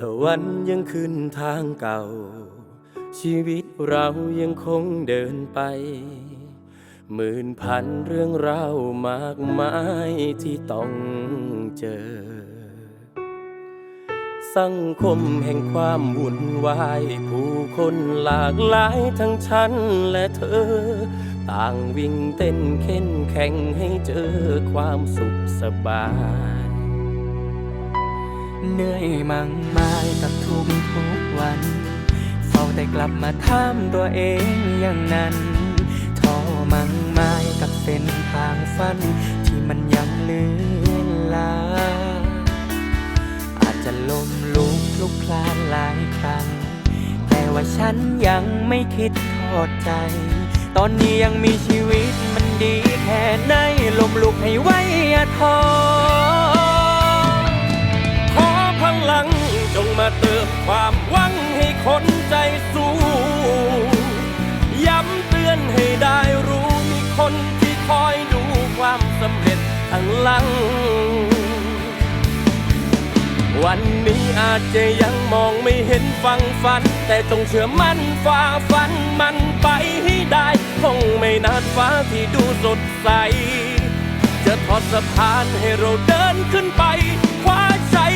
ตะวันยังขึ้นทางเก่า ชีวิตเรายังคงเดินไป หมื่นพันเรื่องราวมากมายที่ต้องเจอ สังคมแห่งความวุ่นวาย ผู้คนหลากหลายทั้งฉันและเธอ ต่างวิ่งเต้นเข็นแข่งให้เจอความสุขสบาย เหนื่อยมั่งมายกับทุกทุกๆวัน เฝ้าแต่กลับมาถามตัวเองอย่างนั้นท้อมั่งมายกับเส้นทางฝัน ที่มันยังเลือนลา อาจจะล้มลุกคลุกคลานหลายครั้ง แต่ว่าฉันยังไม่คิดทอดใจ ตอนนี้ยังมีชีวิตมันดีแค่ไหนล้มลุกให้ไว้อย่าท้อ ความหวังให้คนใจสู้ ย้ำเตือนให้ได้รู้มีคนที่คอยดูความสำเร็จข้างหลัง วันนี้อาจจะยังมองไม่เห็นฟังฝัน แต่จงเชื่อมั่นฝ่าฟันมันไปให้ได้คงไม่นานฟ้าที่ดูสดใส จะทอดสะพานให้เราเดินขึ้นไป คว้าชัย